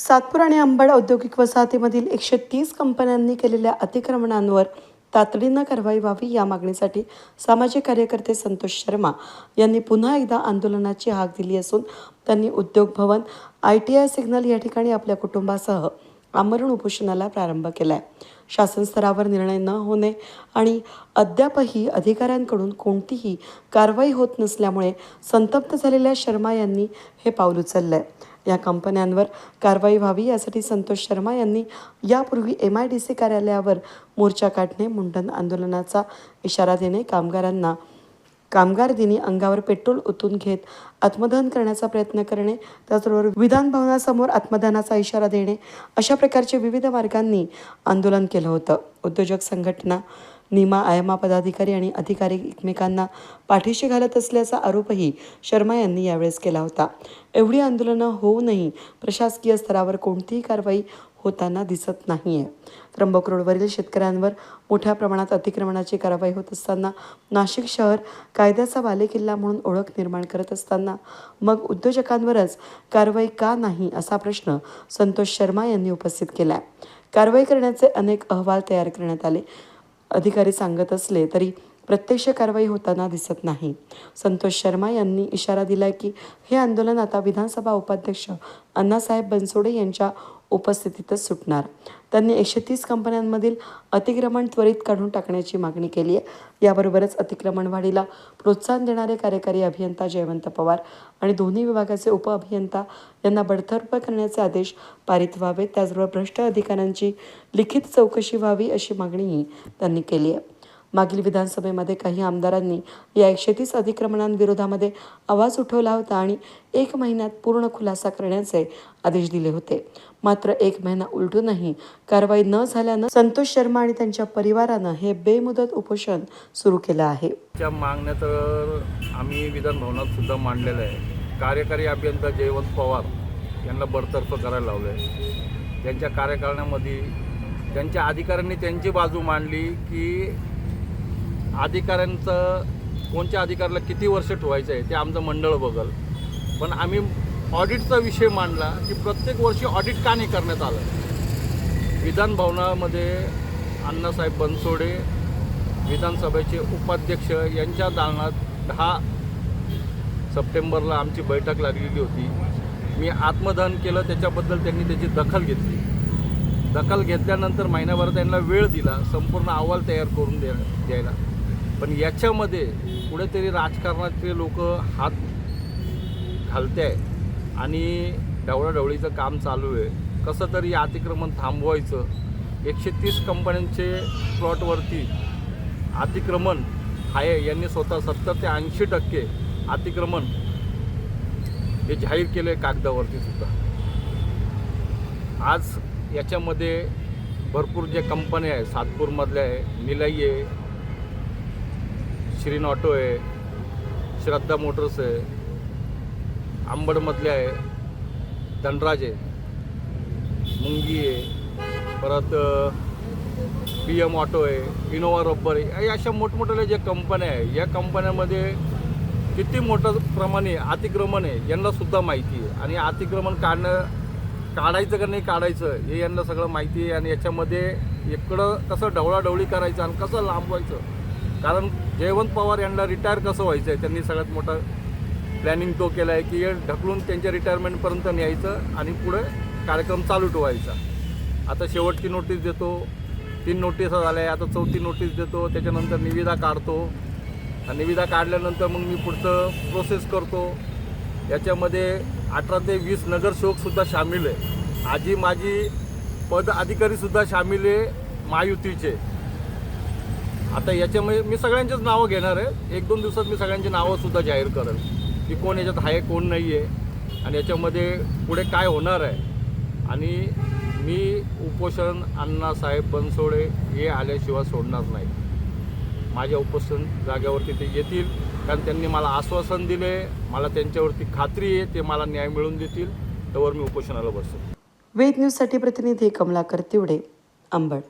सातपूर आणि अंबड औद्योगिक वसाहतीमधील एकशे तीस कंपन्यांनी केलेल्या अतिक्रमणांवर तातडीनं कारवाई व्हावी या मागणीसाठी सामाजिक कार्यकर्ते संतोष शर्मा यांनी पुन्हा एकदा आंदोलनाची हाक दिली असून त्यांनी Udyog Bhavan I T I signal या ठिकाणी आपल्या कुटुंबासह आमरण उपोषणाला प्रारंभ केलाय. शासन स्तरावर निर्णय न होणे आणि अद्यापही अधिकाऱ्यांकडून कोणतीही कारवाई होत नसल्यामुळे संतप्त झालेल्या शर्मा यांनी हे पाऊल उचललं आहे या कंपन्यांवर कारवाई व्हावी यासाठी संतोष शर्मा यांनी यापूर्वी एम आय डी सी कार्यालयावर मोर्चा काढणे मुंडन आंदोलनाचा इशारा देणे कामगारांना कामगार दिनी अंगावर पेट्रोल ओतून घेत आत्मदहन करण्याचा प्रयत्न करणे त्याचबरोबर विधान भवनासमोर आत्मदहनाचा इशारा देणे अशा प्रकारचे विविध मार्गांनी आंदोलन केलं होतं. उद्योजक संघटना निमा आयमा पदाधिकारी आणि अधिकारी एकमेकांना पाठीशी घालत असल्याचा आरोपही शर्मा यांनी यावेळेस केला होता. एवढी आंदोलनं होऊनही प्रशासकीय स्तरावर कोणतीही कारवाई होताना दिसत नाहीये. त्र्यंबक रोडवरील शेतकऱ्यांवर मोठ्या प्रमाणात अतिक्रमणाची कारवाई होत असताना नाशिक शहर कायद्याचा बालेकिल्ला म्हणून ओळख निर्माण करत असताना मग उद्योजकांवरच कारवाई का नाही असा प्रश्न संतोष शर्मा यांनी उपस्थित केला आहे कारवाई करण्याचे अनेक अहवाल तयार करण्यात आले. अधिकारी सांगत असले तरी प्रत्यक्ष कारवाई होताना दिसत नाही. संतोष शर्मा यांनी इशारा दिला की हे आंदोलन आता विधानसभा उपाध्यक्ष अण्णासाहेब बनसोडे यांच्या उपस्थितीतच सुटणार. त्यांनी एकशे तीस कंपन्यांमधील अतिक्रमण त्वरित काढून टाकण्याची मागणी केली आहे. याबरोबरच अतिक्रमण वाढीला प्रोत्साहन देणारे कार्यकारी अभियंता जयवंत पवार आणि दोन्ही विभागाचे उपअभियंता यांना बडतर्फ करण्याचे आदेश पारित व्हावेत. त्याचबरोबर भ्रष्ट अधिकाऱ्यांची लिखित चौकशी व्हावी अशी मागणीही त्यांनी केली आहे. मागील विधानसभेमध्ये काही आमदारांनी या एकशे तीस अतिक्रमणांविरोधामध्ये आवाज उठवला होता आणि एक महिन्यात पूर्ण खुलासा करण्याचे आदेश दिले होते. मात्र एक महिना उलटूनही कारवाई न झाल्यानं संतोष शर्मा आणि त्यांच्या परिवारानं हे बेमुदत उपोषण सुरू केलं आहे. त्या मागण्या तर आम्ही विधानभवनात सुद्धा मांडलेलं आहे. कार्यकारी अभियंता जयवंत पवार यांना बडतर्फ करायला लावलं आहे त्यांच्या कार्यकारणामध्ये त्यांच्या अधिकाऱ्यांनी त्यांची बाजू मांडली की अधिकाऱ्यांचं कोणत्या अधिकाऱ्याला किती वर्ष ठेवायचं आहे ते आमचं मंडळ बघल. पण आम्ही ऑडिटचा विषय मांडला की प्रत्येक वर्षी ऑडिट का नाही करण्यात आलं? विधानभवनामध्ये अण्णासाहेब बनसोडे विधानसभेचे उपाध्यक्ष यांच्या दालनात दहा सप्टेंबरला आमची बैठक लागलेली होती. मी आत्मदहन केलं त्याच्याबद्दल त्यांनी त्याची दखल घेतली. दखल घेतल्यानंतर महिन्याभर त्यांना वेळ दिला संपूर्ण अहवाल तयार करून द्या द्यायला. पण याच्यामध्ये कुठेतरी राजकारणातले लोक हात घालते आहे आणि ढवळाढवळीचं काम चालू आहे. कसं तरी अतिक्रमण थांबवायचं. एकशे तीस कंपन्यांचे प्लॉटवरती अतिक्रमण आहे. यांनी स्वतः सत्तर ते ऐंशी टक्के अतिक्रमण हे जाहीर केले आहे कागदावरती सुद्धा. आज याच्यामध्ये भरपूर ज्या कंपन्या आहे सातपूरमधल्या आहे निलाई आहे श्रीन ऑटो आहे श्रद्धा मोटर्स आहे आंबडमधले आहे धनराज आहे मुंगी आहे परत पी एम ऑटो आहे इनोवा रब्बर आहे अशा मोठमोठ्या ज्या कंपन्या आहे या कंपन्यामध्ये किती मोठं प्रमाणे अतिक्रमण आहे यांनासुद्धा माहिती आहे. आणि अतिक्रमण काढणं काढायचं का नाही काढायचं हे यांना सगळं माहिती आहे. आणि याच्यामध्ये इकडं कसं ढवळाढवळी करायचं आणि कसं लांबवायचं कारण जयवंत पवार यांना रिटायर कसं व्हायचं आहे त्यांनी सगळ्यात मोठा प्लॅनिंग तो केला आहे की हे ढकलून त्यांच्या रिटायरमेंटपर्यंत न्यायचं आणि पुढे कार्यक्रम चालू ठेवायचा. आता शेवटची नोटीस देतो. तीन नोटीस झाल्या आहे आता चौथी नोटीस देतो. त्याच्यानंतर निविदा काढतो. आणि निविदा काढल्यानंतर मग मी पुढचं प्रोसेस करतो. याच्यामध्ये अठरा ते वीस नगरसेवकसुद्धा सामील आहे. आजी माझी पद अधिकारीसुद्धा सामील आहे महायुतीचे. आता याच्यामध्ये मी सगळ्यांचीच नावं घेणार आहे. एक दोन दिवसात मी सगळ्यांची नावंसुद्धा जाहीर करेन की कोण याच्यात आहे कोण नाही आहे आणि याच्यामध्ये पुढे काय होणार आहे. आणि मी उपोषण अण्णासाहेब बनसोडे हे आल्याशिवाय सोडणार नाही. माझ्या उपोषण जागेवरती ते येतील. कारण त्यांनी मला आश्वासन दिले. मला त्यांच्यावरती खात्री आहे. ते मला न्याय मिळवून देतील. त्यावर मी उपोषणाला बसतो वेद न्यूजसाठी प्रतिनिधी कमलाकर तिवडे अंबड.